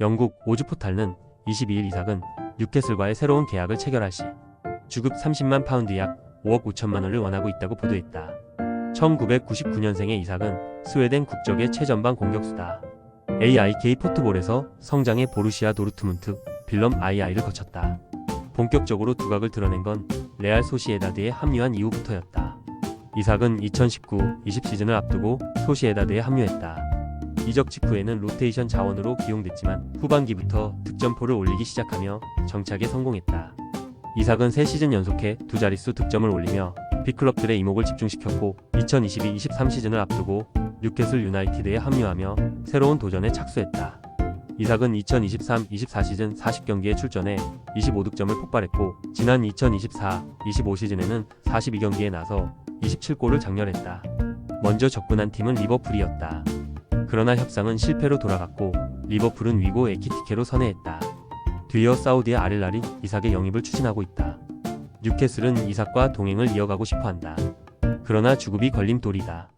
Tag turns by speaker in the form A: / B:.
A: 영국 오즈포탈는 22일 이삭은 뉴캐슬과의 새로운 계약을 체결할 시 주급 30만 파운드 약 5억 5천만 원을 원하고 있다고 보도했다. 1999년생의 이삭은 스웨덴 국적의 최전방 공격수다. AIK 포트볼에서 성장의 보루시아 도르트문트, 빌럼 II를 거쳤다. 본격적으로 두각을 드러낸 건 레알 소시에다드에 합류한 이후부터였다. 이삭은 2019-20 시즌을 앞두고 소시에다드에 합류했다. 이적 직후에는 로테이션 자원으로 기용됐지만 후반기부터 득점포를 올리기 시작하며 정착에 성공했다. 이삭은 3시즌 연속해 두 자릿수 득점을 올리며 빅클럽들의 이목을 집중시켰고 2022-23 시즌을 앞두고 뉴캐슬 유나이티드에 합류하며 새로운 도전에 착수했다. 이삭은 2023-24 시즌 40경기에 출전해 25득점을 폭발했고 지난 2024-25 시즌에는 42경기에 나서 27골을 장렬했다. 먼저 접근한 팀은 리버풀이었다. 그러나 협상은 실패로 돌아갔고 리버풀은 위고 에키티케로 선회했다. 뒤이어 사우디의 아릴랄이 이삭의 영입을 추진하고 있다. 뉴캐슬은 이삭과 동행을 이어가고 싶어한다. 그러나 주급이 걸림돌이다.